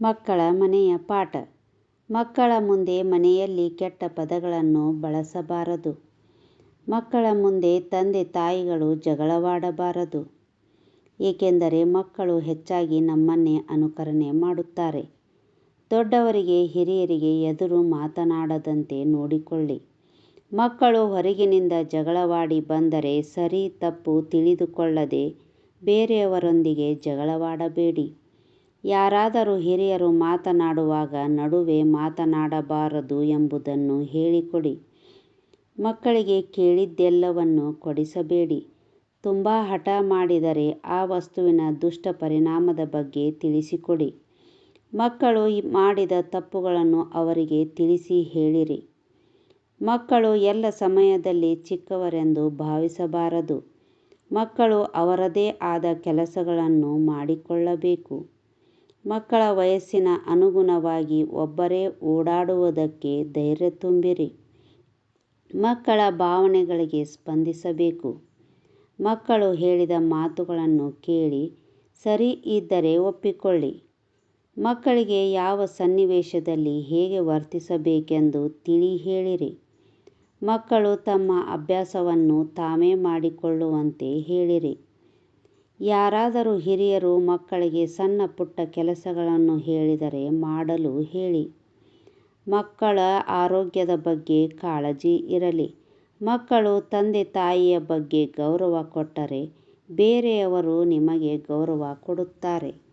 ಮಕ್ಕಳ ಮನೆಯ ಪಾಠ. ಮಕ್ಕಳ ಮುಂದೆ ಮನೆಯಲ್ಲಿ ಕೆಟ್ಟ ಪದಗಳನ್ನು ಬಳಸಬಾರದು. ಮಕ್ಕಳ ಮುಂದೆ ತಂದೆ ತಾಯಿಗಳು ಜಗಳವಾಡಬಾರದು. ಏಕೆಂದರೆ ಮಕ್ಕಳು ಹೆಚ್ಚಾಗಿ ನಮ್ಮನ್ನೇ ಅನುಕರಣೆ ಮಾಡುತ್ತಾರೆ. ದೊಡ್ಡವರಿಗೆ ಹಿರಿಯರಿಗೆ ಎದುರು ಮಾತನಾಡದಂತೆ ನೋಡಿಕೊಳ್ಳಿ. ಮಕ್ಕಳು ಹೊರಗಿನಿಂದ ಜಗಳವಾಡಿ ಬಂದರೆ ಸರಿ ತಪ್ಪು ತಿಳಿದುಕೊಳ್ಳದೆ ಬೇರೆಯವರೊಂದಿಗೆ ಜಗಳವಾಡಬೇಡಿ. ಯಾರಾದರೂ ಹಿರಿಯರು ಮಾತನಾಡುವಾಗ ನಡುವೆ ಮಾತನಾಡಬಾರದು ಎಂಬುದನ್ನು ಹೇಳಿಕೊಡಿ. ಮಕ್ಕಳಿಗೆ ಕೇಳಿದ್ದೆಲ್ಲವನ್ನೂ ಕೊಡಿಸಬೇಡಿ. ತುಂಬ ಹಠ ಮಾಡಿದರೆ ಆ ವಸ್ತುವಿನ ದುಷ್ಟ ಪರಿಣಾಮದ ಬಗ್ಗೆ ತಿಳಿಸಿಕೊಡಿ. ಮಕ್ಕಳು ಮಾಡಿದ ತಪ್ಪುಗಳನ್ನು ಅವರಿಗೆ ತಿಳಿಸಿ ಹೇಳಿರಿ. ಮಕ್ಕಳು ಎಲ್ಲ ಸಮಯದಲ್ಲಿ ಚಿಕ್ಕವರೆಂದು ಭಾವಿಸಬಾರದು. ಮಕ್ಕಳು ಅವರದೇ ಆದ ಕೆಲಸಗಳನ್ನು ಮಾಡಿಕೊಳ್ಳಬೇಕು. ಮಕ್ಕಳ ವಯಸ್ಸಿನ ಅನುಗುಣವಾಗಿ ಒಬ್ಬರೇ ಓಡಾಡುವುದಕ್ಕೆ ಧೈರ್ಯ ತುಂಬಿರಿ. ಮಕ್ಕಳ ಭಾವನೆಗಳಿಗೆ ಸ್ಪಂದಿಸಬೇಕು. ಮಕ್ಕಳು ಹೇಳಿದ ಮಾತುಗಳನ್ನು ಕೇಳಿ ಸರಿ ಇದ್ದರೆ ಒಪ್ಪಿಕೊಳ್ಳಿ. ಮಕ್ಕಳಿಗೆ ಯಾವ ಸನ್ನಿವೇಶದಲ್ಲಿ ಹೇಗೆ ವರ್ತಿಸಬೇಕೆಂದು ತಿಳಿ ಹೇಳಿರಿ. ಮಕ್ಕಳು ತಮ್ಮ ಅಭ್ಯಾಸವನ್ನು ತಾವೇ ಮಾಡಿಕೊಳ್ಳುವಂತೆ ಹೇಳಿರಿ. ಯಾರಾದರೂ ಹಿರಿಯರು ಮಕ್ಕಳಿಗೆ ಸಣ್ಣ ಪುಟ್ಟ ಕೆಲಸಗಳನ್ನು ಹೇಳಿದರೆ ಮಾಡಲು ಹೇಳಿ. ಮಕ್ಕಳ ಆರೋಗ್ಯದ ಬಗ್ಗೆ ಕಾಳಜಿ ಇರಲಿ. ಮಕ್ಕಳು ತಂದೆ ತಾಯಿಯ ಬಗ್ಗೆ ಗೌರವ ಕೊಟ್ಟರೆ ಬೇರೆಯವರು ನಿಮಗೆ ಗೌರವ ಕೊಡುತ್ತಾರೆ.